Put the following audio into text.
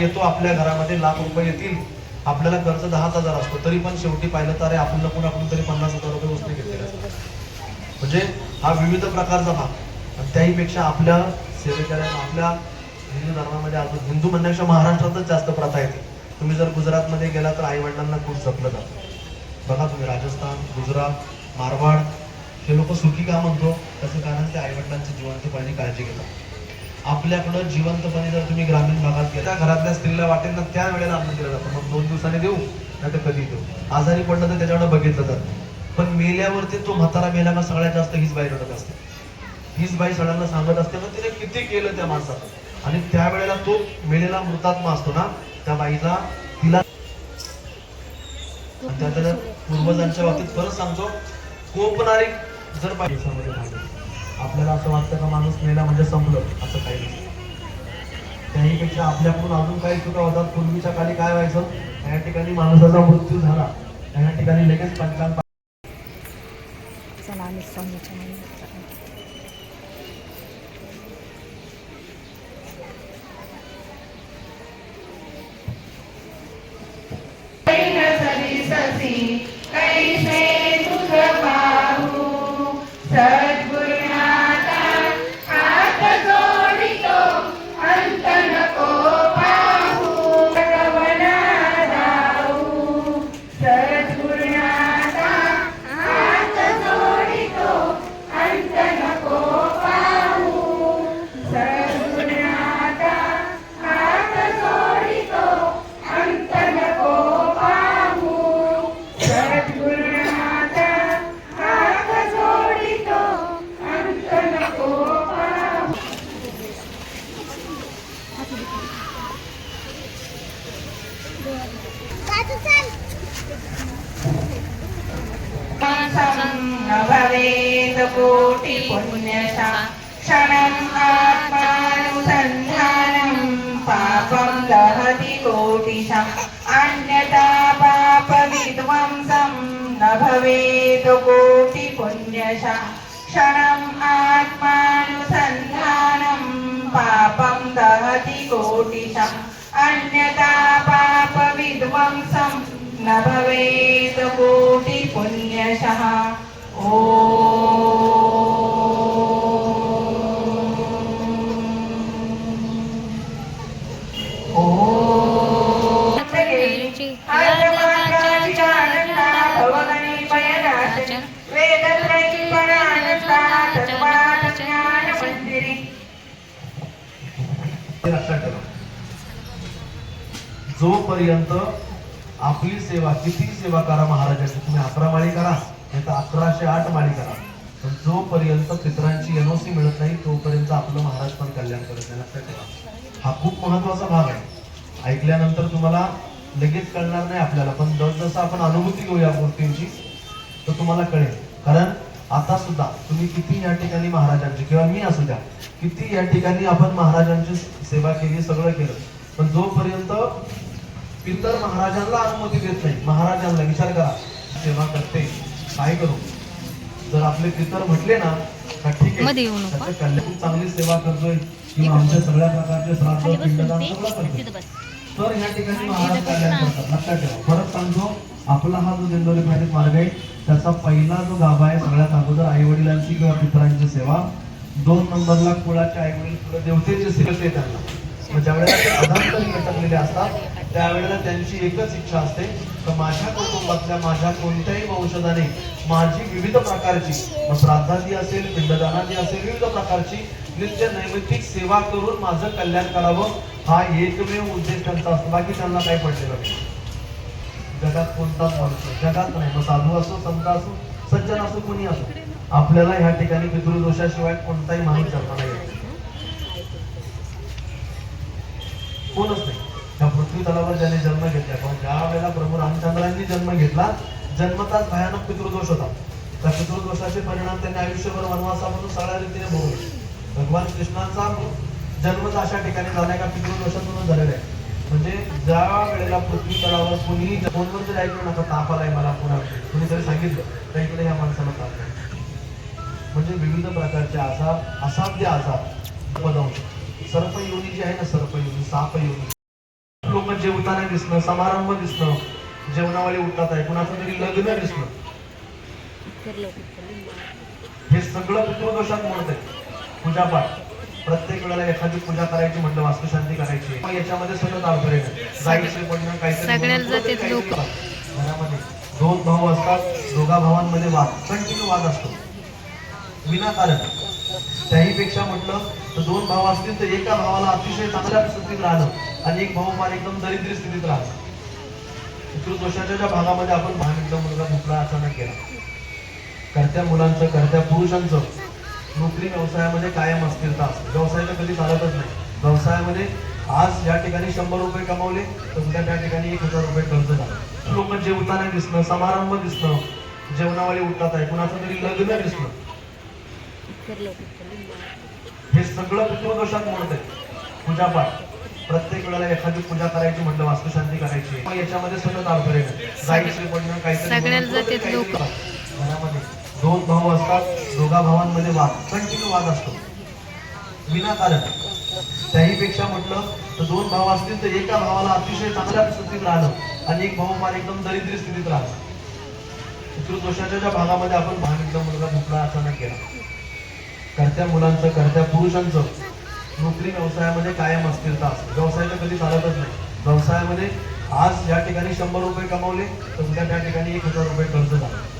येतो आपल्या घरामध्ये लाख रुपये येतील. आपल्याला कर्ज दहाच हजार असतो. तरी पण शेवटी पाहिलं तर आपण लपून आपण तरी पन्नास हजार रुपये उसने घेतलेले असतात. म्हणजे हा विविध प्रकारचा भाग. आणि त्याहीपेक्षा आपल्या सेवेकऱ्यांना आपल्या हिंदू धर्मामध्ये अजून हिंदू म्हणण्यापेक्षा महाराष्ट्रातच जास्त प्रथा येते तुम्ही जर गुजरातमध्ये गेला तर आई वडिलांना खूप जपलं जातं. बघा तुम्ही राजस्थान गुजरात मारवाड हे लोक सुखी का म्हणतो? त्याचं कारण ते आई जीवनाची जिवंतपणे काळजी घेतात. आपल्याकडं जिवंतपणे जर तुम्ही ग्रामीण भागात गेला घरातल्या स्त्रीला वाटेल ना त्या वेळेला अन्न दिलं जातं. मग दोन दिवसांनी देऊ नाही तर कधी देऊ. आजारी पडलं तर त्याच्याकडे बघितलं जातं पण मेल्यावरती तो म्हातारा मेला का सगळ्यात जास्त हीच बाई रडत असते. हीच बाई सगळ्यांना सांगत असते ना तिने किती केलं त्या माणसाला आणि त्यावेळेला तो मेलेला मृतात्मा असतो ना त्या बाईला तिला त्या त्याच्या पूर्वजांच्या बाबतीत परत सांगतो कोपणारी जर बाई दिवसामध्ये आपल्याला असं वाटतं का माणूस मेला म्हणजे संपलं? असं काही नसतं त्याहीपेक्षा आपल्याकडून अजून काही चुका होतात पूर्वीच्या काळी काय व्हायचं? या ठिकाणी माणसाचा मृत्यू झाला. या ठिकाणी लगेच पंचांग भवेत् कोटि पुण्यशा पापं दहति कोटिशम् अन्यथा पापविध्वंसं न भवेत् कोटि पुण्यशा क्षणम् आत्मानुसन्धानं पापं दहति कोटिशम् अन्यथा पापविध्वंसं न भवेत् कोटि पुण्यशः ओ हे जोपर्यंत आपली सेवा किती सेवा करा महाराजांची? तुम्ही अकरा माळी करा नाही तर अकराशे आठ माळी करा. पण जोपर्यंत पित्रांची एनओसी मिळत नाही तोपर्यंत आपलं महाराज पण कल्याण करत नाही. लक्षात ठेवा. हा खूप महत्त्वाचा भाग आहे. ऐकल्यानंतर तुम्हाला लगेच कळणार नाही आपल्याला पण जसजसं आपण अनुभूती घेऊ या गोष्टींची तर तुम्हाला कळेल. कारण आता सुद्धा तुम्ही किती या ठिकाणी महाराजांची किंवा मी असू द्या किती या ठिकाणी आपण महाराजांची सेवा केली सगळं केलं. पण जोपर्यंत पितर महाराजांना अनुमती देत नाही. महाराजांना विचार करा. सेवा करते. काय करू? जर आपले पितर म्हटले ना ठीक आहे. कल्याण चांगली सेवा करतोय. किंवा आमच्या सगळ्या प्रकारचे श्राद्ध पिंडदान सगळं करतोय. तर ह्या ठिकाणी महाराज कल्याण करतात. लक्षात ठेवा. परत सांगतो. आपला हा जो दिंडोरी मॅजिक मार्ग आहे त्याचा पहिला जो गाभा आहे सगळ्यात अगोदर आई वडिलांची किंवा पितरांची सेवा. दोन नंबरला कुळाचे आई वडील पुढे देवतेची सेवा त्यांना. मग ज्या वेळेला अधांतरी असतात त्यावेळेला त्यांची एकच इच्छा असते तर माझ्या कुटुंबातल्या माझ्या कोणत्याही वंशजाने माझी विविध प्रकारची श्राद्धादी असेल पिंडदानादी असेल विविध प्रकारची नित्य नैमित्तिक सेवा करून माझं कल्याण करावं हा एकमेव उद्देश त्यांचा असतो. बाकी त्यांना काही पडलेलं नाही. जगात कोणताच माणूस जगात नाही. मग साधू असो संत असो सज्जन असो कोणी असो आपल्याला ह्या ठिकाणी पितृदोषाशिवाय कोणताही माणूस जन्माला नाही. कोणच नाही. त्या पृथ्वी तलावर ज्याने जन्म घेतला पण ज्या वेळेला प्रभू रामचंद्रांनी जन्म घेतला जन्मताच भयानक पितृदोष होता. त्या पितृदोषाचे परिणाम त्यांनी आयुष्यभर वनवासामधून सगळ्या रीतीने भोगले. भगवान कृष्णाचा जन्मच अशा ठिकाणी झालाय का पितृदोषातूनच झालेला आहे. म्हणजे ज्या वेळेला पृथ्वी तलावर कोणी फोनवर जरी ऐकलं नका ताप आलाय मला पुन्हा कुणी जरी सांगितलं तर इकडे ह्या माणसाला ताप म्हणजे विविध प्रकारचे आजार असाध्य आजार पदवून सर्प योनी जी आहे ना सर्प योनी साप योनी जेवताना दिसणं समारंभ दिसणं जेवणावाली उठतात आहे कुणाचं तरी लग्न दिसणं. हे सगळं पितृदोषात म्हणत आहे पूजापाठ प्रत्येक वेळेला एखादी पूजा करायची म्हटलं वास्तुशांती करायची. याच्यामध्ये सतत अडथळे. जायचं म्हणणं, काहीतरी लोकं. घरामध्ये दोन भाऊ असतात दोघा भावांमध्ये वाद कंटिन्यू वाद असतो. विनाकारण. त्याहीपेक्षा म्हटलं तर दोन भाव असतील तर एका भावाला अतिशय चांगल्या स्थितीत राहणं आणि एक भाऊ फार एकदम दरिद्री स्थितीत राहणं. पितृदोषाच्या ज्या भागामध्ये आपण महानिग्ध मुलगा भुकला अचानक गेला करत्या मुलांचं करत्या पुरुषांचं नोकरी व्यवसायामध्ये कायम अस्थिरता असते. व्यवसायाला कधी चालतच नाही. व्यवसायामध्ये आज या ठिकाणी शंभर रुपये कमावले तर उद्या त्या ठिकाणी एक हजार रुपये कर्ज झाला. लोक जेवताना दिसणं समारंभ दिसणं जेवणावाली उठतात आहे कुणाचं तरी लग्न दिसणं. हे सगळं पितृदोषात आहे पूजापाठ प्रत्येक वेळेला एखादी पूजा करायची म्हटलं वास्तुशांती करायची. मग याच्यामध्ये सतत अडथळे. जायचं पडणं काहीतरी. घरामध्ये दोन भाऊ असतात. दोघा भावांमध्ये वाद कंटिन्यू वाद असतो. विनाकारण. त्याहीपेक्षा म्हटलं तर दोन भाव असतील तर एका भावाला अतिशय चांगल्या स्थितीत राहणं आणि एक भाऊ फार एकदम दरिद्री स्थितीत राहणं. पितृदोषाच्या ज्या भागामध्ये आपण महानिग्ध मुलगा भुकला अचानक गेला. करत्या मुलांचं करत्या पुरुषांचं नोकरी व्यवसायामध्ये कायम अस्थिरता असते. व्यवसायाचं कधी चालतच नाही. व्यवसायामध्ये आज या ठिकाणी शंभर रुपये कमवले तर उद्या त्या ठिकाणी एक हजार रुपये खर्च झाला.